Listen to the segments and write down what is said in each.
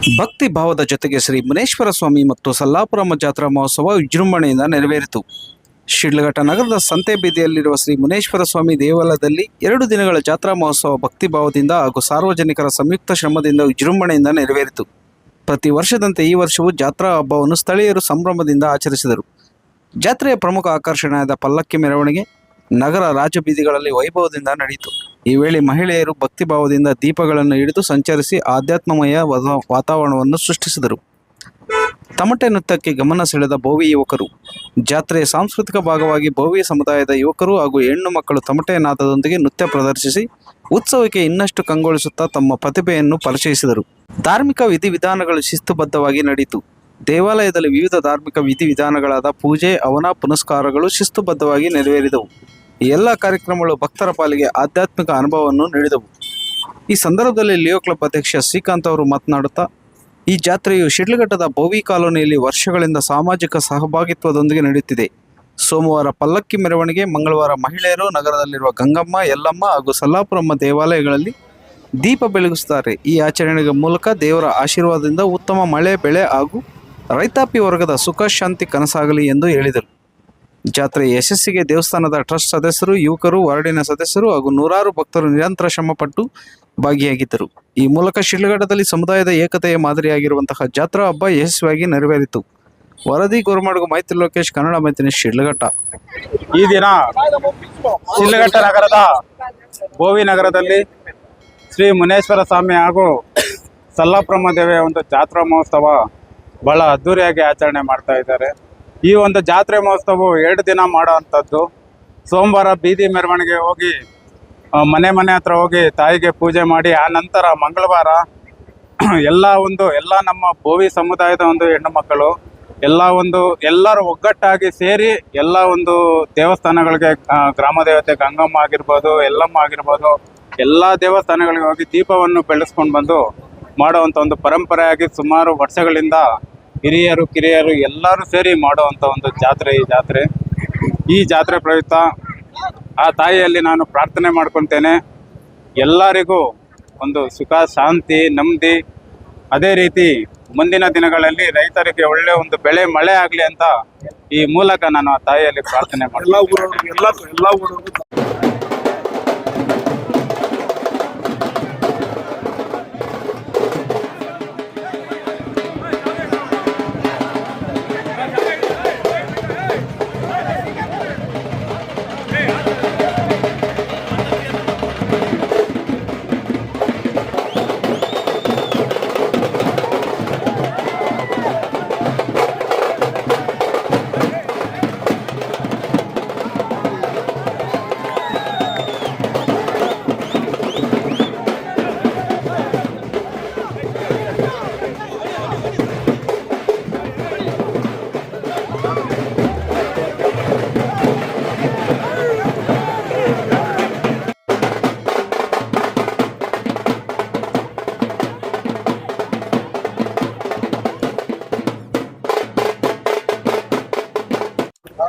ಭಕ್ತಿ ಭಾವದ ಜೊತೆಗೆ ಶ್ರೀ ಮುನೇಶ್ವರ ಸ್ವಾಮಿ ಮತ್ತು ಸಲ್ಲಾಪುರಮ್ಮ ಜಾತ್ರಾ ಮಹೋತ್ಸವ ವಿಜೃಂಭಣೆಯಿಂದ ನೆರವೇರಿತು. ಶಿಡ್ಲಘಟ್ಟ ನಗರದ ಸಂತೆ ಬೀದಿಯಲ್ಲಿರುವ ಶ್ರೀ ಮುನೇಶ್ವರ ಸ್ವಾಮಿ ದೇವಾಲಯದಲ್ಲಿ ಎರಡು ದಿನಗಳ ಜಾತ್ರಾ ಮಹೋತ್ಸವ ಭಕ್ತಿ ಭಾವದಿಂದ ಹಾಗೂ ಸಾರ್ವಜನಿಕರ ಸಂಯುಕ್ತ ಶ್ರಮದಿಂದ ವಿಜೃಂಭಣೆಯಿಂದ ನೆರವೇರಿತು. ಪ್ರತಿ ವರ್ಷದಂತೆ ಈ ವರ್ಷವೂ ಜಾತ್ರಾ ಹಬ್ಬವನ್ನು ಸ್ಥಳೀಯರು ಸಂಭ್ರಮದಿಂದ ಆಚರಿಸಿದರು. ಜಾತ್ರೆಯ ಪ್ರಮುಖ ಆಕರ್ಷಣೆಯಾದ ಪಲ್ಲಕ್ಕಿ ಮೆರವಣಿಗೆ ನಗರ ರಾಜಬೀದಿಗಳಲ್ಲಿ ವೈಭವದಿಂದ ನಡೆಯಿತು. ಈ ವೇಳೆ ಮಹಿಳೆಯರು ಭಕ್ತಿಭಾವದಿಂದ ದೀಪಗಳನ್ನು ಹಿಡಿದು ಸಂಚರಿಸಿ ಆಧ್ಯಾತ್ಮಮಯ ವಾತಾವರಣವನ್ನು ಸೃಷ್ಟಿಸಿದರು. ತಮಟೆ ನೃತ್ಯಕ್ಕೆ ಗಮನ ಸೆಳೆದ ಭೋವಿ ಯುವಕರು, ಜಾತ್ರೆಯ ಸಾಂಸ್ಕೃತಿಕ ಭಾಗವಾಗಿ ಭೋವಿ ಸಮುದಾಯದ ಯುವಕರು ಹಾಗೂ ಹೆಣ್ಣು ಮಕ್ಕಳು ತಮಟೆ ನಾದದೊಂದಿಗೆ ನೃತ್ಯ ಪ್ರದರ್ಶಿಸಿ, ಉತ್ಸವಕ್ಕೆ ಇನ್ನಷ್ಟು ಕಂಗೊಳಿಸುತ್ತಾ ತಮ್ಮ ಪ್ರತಿಭೆಯನ್ನು ಪರಿಚಯಿಸಿದರು. ಧಾರ್ಮಿಕ ವಿಧಿವಿಧಾನಗಳು ಶಿಸ್ತುಬದ್ಧವಾಗಿ ನಡೆಯಿತು. ದೇವಾಲಯದಲ್ಲಿ ವಿವಿಧ ಧಾರ್ಮಿಕ ವಿಧಿವಿಧಾನಗಳಾದ ಪೂಜೆ, ಅವನ ಪುನಸ್ಕಾರಗಳು ಶಿಸ್ತುಬದ್ಧವಾಗಿ ನೆರವೇರಿದವು. ಎಲ್ಲ ಕಾರ್ಯಕ್ರಮಗಳು ಭಕ್ತರ ಪಾಲಿಗೆ ಆಧ್ಯಾತ್ಮಿಕ ಅನುಭವವನ್ನು ನೀಡಿದವು. ಈ ಸಂದರ್ಭದಲ್ಲಿ ಲಿಯೋ ಕ್ಲಬ್ ಅಧ್ಯಕ್ಷ ಶ್ರೀಕಾಂತ್ ಅವರು ಮಾತನಾಡುತ್ತಾ, ಈ ಜಾತ್ರೆಯು ಶಿಡ್ಲಘಟ್ಟದ ಭೋವಿ ಕಾಲೋನಿಯಲ್ಲಿ ವರ್ಷಗಳಿಂದ ಸಾಮಾಜಿಕ ಸಹಭಾಗಿತ್ವದೊಂದಿಗೆ ನಡೆಯುತ್ತಿದೆ. ಸೋಮವಾರ ಪಲ್ಲಕ್ಕಿ ಮೆರವಣಿಗೆ, ಮಂಗಳವಾರ ಮಹಿಳೆಯರು ನಗರದಲ್ಲಿರುವ ಗಂಗಮ್ಮ, ಯಲ್ಲಮ್ಮ ಹಾಗೂ ಸಲ್ಲಾಪುರಮ್ಮ ದೇವಾಲಯಗಳಲ್ಲಿ ದೀಪ ಬೆಳಗಿಸುತ್ತಾರೆ. ಈ ಆಚರಣೆಗೆ ಮೂಲಕ ದೇವರ ಆಶೀರ್ವಾದದಿಂದ ಉತ್ತಮ ಮಳೆ, ಬೆಳೆ ಹಾಗೂ ರೈತಾಪಿ ವರ್ಗದ ಸುಖ, ಶಾಂತಿ ಕನಸಾಗಲಿ ಎಂದು ಹೇಳಿದರು. ಜಾತ್ರೆ ಯಶಸ್ಸಿಗೆ ದೇವಸ್ಥಾನದ ಟ್ರಸ್ಟ್ ಸದಸ್ಯರು, ಯುವಕರು, ವಾರ್ಡಿನ ಸದಸ್ಯರು ಹಾಗೂ ನೂರಾರು ಭಕ್ತರು ನಿರಂತರ ಶ್ರಮಪಟ್ಟು ಭಾಗಿಯಾಗಿದ್ದರು. ಈ ಮೂಲಕ ಶಿಡ್ಲಘಟ್ಟದಲ್ಲಿ ಸಮುದಾಯದ ಏಕತೆಯ ಮಾದರಿಯಾಗಿರುವಂತಹ ಜಾತ್ರಾ ಹಬ್ಬ ಯಶಸ್ವಿಯಾಗಿ ನೆರವೇರಿತು. ವರದಿ, ಗೋರ್ಮಾಡ್ಗು, ಮೈತ್ರಿ ಲೋಕೇಶ್, ಕನ್ನಡ ಮೈತ್ರಿ ಶಿಡ್ಲಘಟ್ಟ. ಈ ದಿನ ಶಿಡ್ಲಘಟ್ಟ ನಗರದ ಬೋವಿ ನಗರದಲ್ಲಿ ಶ್ರೀ ಮುನೇಶ್ವರ ಸ್ವಾಮಿ ಹಾಗೂ ಸಲ್ಲಾಪ್ರಮ್ಮ ದೇವಿಯ ಒಂದು ಜಾತ್ರಾ ಮಹೋತ್ಸವ ಬಹಳ ಅದ್ಧೂರಿಯಾಗಿ ಆಚರಣೆ ಮಾಡ್ತಾ ಇದ್ದಾರೆ. ಈ ಒಂದು ಜಾತ್ರೆ ಮಹೋತ್ಸವವು ಎರಡು ದಿನ ಮಾಡುವಂಥದ್ದು. ಸೋಮವಾರ ಬೀದಿ ಮೆರವಣಿಗೆ ಹೋಗಿ ಮನೆ ಮನೆ ಹತ್ರ ಹೋಗಿ ತಾಯಿಗೆ ಪೂಜೆ ಮಾಡಿ, ಆ ನಂತರ ಮಂಗಳವಾರ ಎಲ್ಲ ಒಂದು, ಎಲ್ಲ ನಮ್ಮ ಭೋವಿ ಸಮುದಾಯದ ಒಂದು ಹೆಣ್ಣು ಮಕ್ಕಳು, ಎಲ್ಲ ಒಂದು, ಎಲ್ಲರೂ ಒಗ್ಗಟ್ಟಾಗಿ ಸೇರಿ ಎಲ್ಲ ಒಂದು ದೇವಸ್ಥಾನಗಳಿಗೆ ಗ್ರಾಮ ದೇವತೆ ಗಂಗಮ್ಮ ಆಗಿರ್ಬೋದು ಎಲ್ಲಮ್ಮ ಆಗಿರ್ಬೋದು, ಎಲ್ಲ ದೇವಸ್ಥಾನಗಳಿಗೆ ಹೋಗಿ ದೀಪವನ್ನು ಬೆಳೆಸ್ಕೊಂಡು ಬಂದು ಮಾಡುವಂಥ ಒಂದು ಪರಂಪರೆಯಾಗಿ ಸುಮಾರು ವರ್ಷಗಳಿಂದ ಹಿರಿಯರು, ಕಿರಿಯರು ಎಲ್ಲರೂ ಸೇರಿ ಮಾಡುವಂಥ ಒಂದು ಜಾತ್ರೆ ಈ ಜಾತ್ರೆ. ಈ ಜಾತ್ರೆ ಪ್ರಯುಕ್ತ ಆ ತಾಯಿಯಲ್ಲಿ ನಾನು ಪ್ರಾರ್ಥನೆ ಮಾಡ್ಕೊತೇನೆ ಎಲ್ಲರಿಗೂ ಒಂದು ಸುಖ, ಶಾಂತಿ, ನೆಮ್ಮದಿ. ಅದೇ ರೀತಿ ಮುಂದಿನ ದಿನಗಳಲ್ಲಿ ರೈತರಿಗೆ ಒಳ್ಳೆ ಒಂದು ಬೆಳೆ, ಮಳೆ ಆಗಲಿ ಅಂತ ಈ ಮೂಲಕ ನಾನು ಆ ತಾಯಿಯಲ್ಲಿ ಪ್ರಾರ್ಥನೆ ಮಾಡ್ತೀನಿ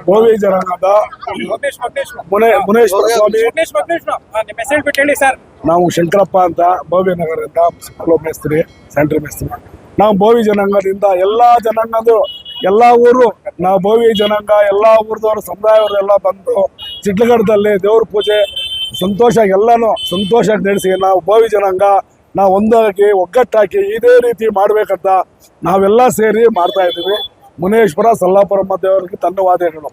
ಗೋವಿ ಜನಾಂಗದ ಮುನೇಶ್ವರ ಸ್ವಾಮಿ. ಹೇಳಿ ಸರ್. ನಾವು ಶಂಕರಪ್ಪ ಅಂತ ಭೋವಿ ನಗರದಿಂದ ಮೇಸ್ತ್ರಿ ಸೆಂಟ್ರಲ್ ಮೇಸ್ತ್ರಿ. ನಾವು ಭೋವಿ ಜನಾಂಗದಿಂದ ಎಲ್ಲಾ ಜನಾಂಗದ ಎಲ್ಲಾ ಊರು ನಾವು ಭೋವಿ ಜನಾಂಗ ಎಲ್ಲಾ ಊರದವರು ಸಮುದಾಯವರು ಎಲ್ಲ ಬಂದು ಚಿಟ್ಲಗಡದಲ್ಲಿ ದೇವ್ರ ಪೂಜೆ ಸಂತೋಷ ಎಲ್ಲಾನು ಸಂತೋಷ ನಡೆಸಿ ನಾವು ಭೋವಿ ಜನಾಂಗ ನಾವು ಒಂದಾಗಿ ಒಗ್ಗಟ್ಟಾಕಿ ಇದೇ ರೀತಿ ಮಾಡಬೇಕಂತ ನಾವೆಲ್ಲ ಸೇರಿ ಮಾಡ್ತಾ ಇದ್ದೀವಿ. ಮುನೇಶ್ವರ ಸಲ್ಲಾಪುರಮ್ಮ ದೇವರಿಗೆ ಧನ್ಯವಾದಗಳು.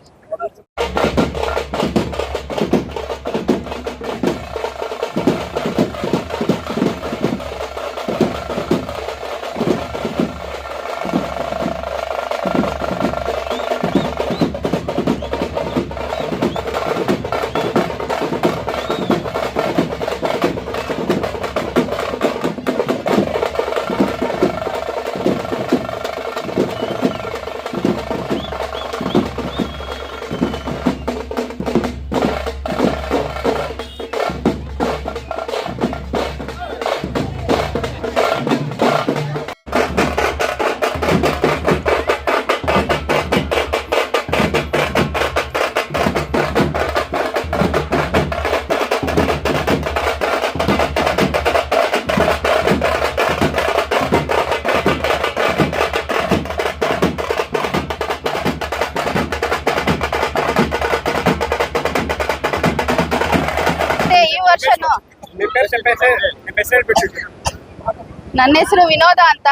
ನನ್ನ ಹೆಸರು ವಿನೋದ ಅಂತ.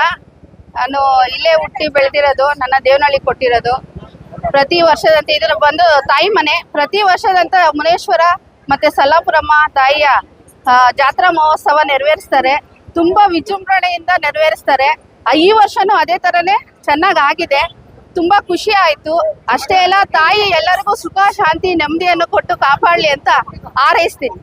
ನಾನು ಇಲ್ಲೇ ಹುಟ್ಟಿ ಬೆಳೆದಿರೋದು, ನನ್ನ ದೇವನಹಳ್ಳಿ ಕೊಟ್ಟಿರೋದು. ಪ್ರತಿ ವರ್ಷದಂತೆ ಇದರ ಬಂದು ತಾಯಿ ಮನೆ. ಪ್ರತಿ ವರ್ಷದಂತ ಮುನೇಶ್ವರ ಮತ್ತೆ ಸಲ್ಲಾಪುರಮ್ಮ ತಾಯಿಯ ಜಾತ್ರಾ ಮಹೋತ್ಸವ ನೆರವೇರಿಸ್ತಾರೆ. ತುಂಬಾ ವಿಜೃಂಭಣೆಯಿಂದ ನೆರವೇರಿಸ್ತಾರೆ. ಈ ವರ್ಷನೂ ಅದೇ ತರನೇ ಚೆನ್ನಾಗಿ ಆಗಿದೆ. ತುಂಬಾ ಖುಷಿ ಆಯ್ತು. ಅಷ್ಟೇ ಅಲ್ಲ, ತಾಯಿ ಎಲ್ಲರಿಗೂ ಸುಖ, ಶಾಂತಿ, ನೆಮ್ಮದಿಯನ್ನು ಕೊಟ್ಟು ಕಾಪಾಡಲಿ ಅಂತ ಹಾರೈಸ್ತೀನಿ.